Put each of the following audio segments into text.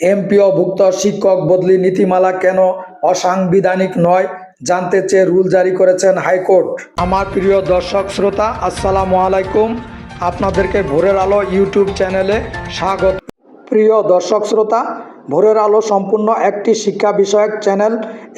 এমপিওভুক্ত শিক্ষক বদলি নীতিমালা কেন অসাংবিধানিক নয় জানতে চেয়ে রুল জারি করেছেন হাইকোর্ট। আমার প্রিয় দর্শক শ্রোতা, আসসালামু আলাইকুম। আপনাদেরকে ভোরের আলো ইউটিউব চ্যানেলে স্বাগত। প্রিয় দর্শক শ্রোতা ভোরের আলো সম্পূর্ণ একটি শিক্ষা বিষয়ক চ্যানেল।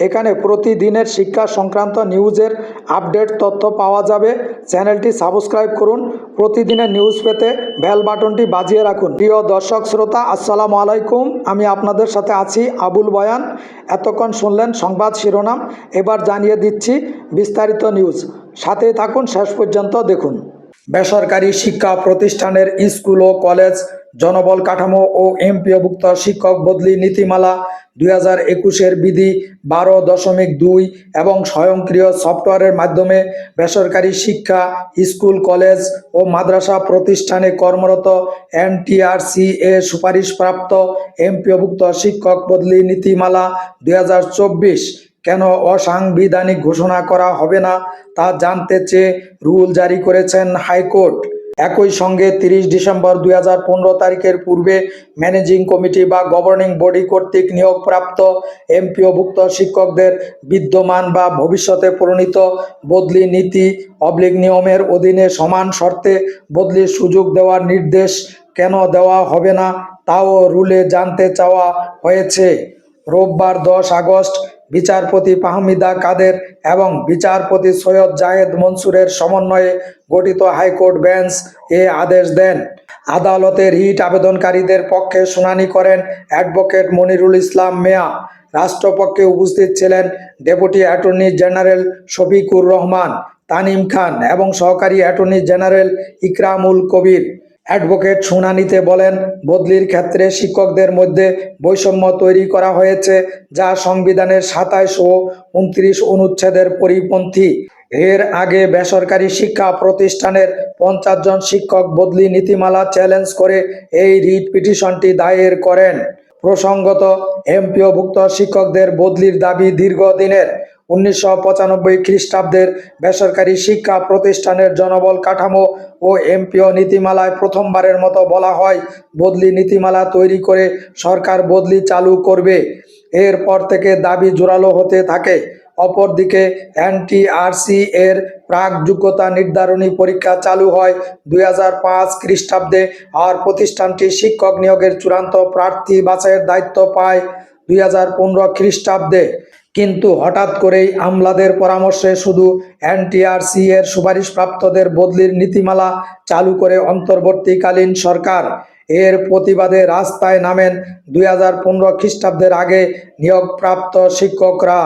এখানে প্রতিদিনের শিক্ষা সংক্রান্ত নিউজের আপডেট তথ্য পাওয়া যাবে। চ্যানেলটি সাবস্ক্রাইব করুন। প্রতিদিনের নিউজ পেতে বেল বাটনটি বাজিয়ে রাখুন। প্রিয় দর্শক শ্রোতা, আসসালামু আলাইকুম। আমি আপনাদের সাথে আছি আবুল বয়ান। এতক্ষণ শুনলেন সংবাদ শিরোনাম। এবার জানিয়ে দিচ্ছি বিস্তারিত নিউজ। সাথেই থাকুন, শেষ পর্যন্ত দেখুন। বেসরকারি শিক্ষা প্রতিষ্ঠানের স্কুল ও কলেজ জনবল কাঠামো ও এমপিওভুক্ত শিক্ষক বদলি নীতিমালা দুই হাজার একুশের বিধি বারো দশমিক দুই এবং স্বয়ংক্রিয় সফটওয়্যারের মাধ্যমে বেসরকারি শিক্ষা, স্কুল, কলেজ ও মাদ্রাসা প্রতিষ্ঠানে কর্মরত এনটিআরসি এ সুপারিশপ্রাপ্ত এমপিওভুক্ত শিক্ষক বদলি নীতিমালা দুই হাজার চব্বিশ। কেন অসাংবিধানিক ঘোষণা করা হবে না তা জানতে চেয়ে রুল জারি করেছেন হাইকোর্ট। একই সঙ্গে তিরিশ ডিসেম্বর দু হাজার পনেরো তারিখের পূর্বে ম্যানেজিং কমিটি বা গভর্নিং বডি কর্তৃক নিয়োগপ্রাপ্ত এমপিওভুক্ত শিক্ষকদের বিদ্যমান বা ভবিষ্যতে প্রণীত বদলি নীতি অবলিক নিয়মের অধীনে সমান শর্তে বদলির সুযোগ দেওয়ার নির্দেশ কেন দেওয়া হবে না, তাও রুলে জানতে চাওয়া হয়েছে। রোববার দশ আগস্ট বিচারপতি ফাহমিদা কাদের এবং বিচারপতি সৈয়দ জাহেদ মনসুরের সমন্বয়ে গঠিত হাইকোর্ট বেঞ্চ এ আদেশ দেন। আদালতে রিট আবেদনকারীদের পক্ষে শুনানি করেন অ্যাডভোকেট মনিরুল ইসলাম মেয়া। রাষ্ট্রপক্ষে উপস্থিত ছিলেন deputy attorney general Shafiqur Rahman, Tanim Khan এবং সহকারী attorney general Ikramul Kabir. Advocate শুনানিতে বলেন, বদলির ক্ষেত্রে শিক্ষকদের মধ্যে বৈষম্য তৈরি করা হয়েছে, যা সংবিধানের সাতাইশ ও উনত্রিশ অনুচ্ছেদের পরিপন্থী। এর আগে বেসরকারি শিক্ষা প্রতিষ্ঠানের পঞ্চাশ জন শিক্ষক বদলি নীতিমালা চ্যালেঞ্জ করে এই রিট পিটিশনটি দায়ের করেন। প্রসঙ্গত, এমপিওভুক্ত শিক্ষকদের বদলির দাবি দীর্ঘদিনের। উনিশশো পঁচানব্বই খ্রিস্টাব্দের বেসরকারি শিক্ষা প্রতিষ্ঠানের জনবল কাঠামো ও এমপিও নীতিমালায় প্রথমবারের মতো বলা হয়, বদলি নীতিমালা তৈরি করে সরকার বদলি চালু করবে। এরপর থেকে দাবি জোরালো হতে থাকে। অপরদিকে এনটিআরসি এর প্রাক যোগ্যতা নির্ধারণী পরীক্ষা চালু হয় দুই হাজার পাঁচ খ্রিস্টাব্দে, আর প্রতিষ্ঠানটি শিক্ষক নিয়োগের চূড়ান্ত প্রার্থী বাছাইয়ের দায়িত্ব পায় দুই হাজার পনেরো খ্রিস্টাব্দে। কিন্তু হঠাৎ করেই আমলাদের পরামর্শে শুধু এনটিআরসি এর সুপারিশপ্রাপ্তদের বদলির নীতিমালা চালু করে অন্তর্বর্তীকালীন সরকার। এর প্রতিবাদে রাস্তায় নামেন দুই হাজার পনেরো খ্রিস্টাব্দের আগে নিয়োগপ্রাপ্ত শিক্ষকরা।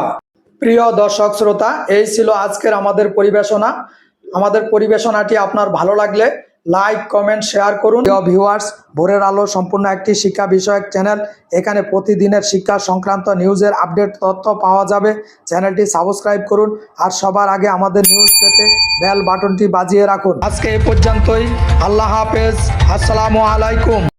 প্রিয় দর্শক শ্রোতা, এই ছিল আজকের আমাদের পরিবেশনা। আমাদের পরিবেশনাটি আপনার ভালো লাগলে লাইক, কমেন্ট, শেয়ার করুন। ভিউয়ার্স, ভোরের আলো সম্পূর্ণ একটি শিক্ষা বিষয়ক চ্যানেল। এখানে প্রতিদিনের শিক্ষা সংক্রান্ত নিউজের আপডেট তথ্য পাওয়া যাবে। চ্যানেলটি সাবস্ক্রাইব করুন আর সবার আগে আমাদের নিউজ পেতে বেল বাটনটি বাজিয়ে রাখুন। আজকে এ পর্যন্তই। আল্লাহ হাফেজ। আসসালামু আলাইকুম।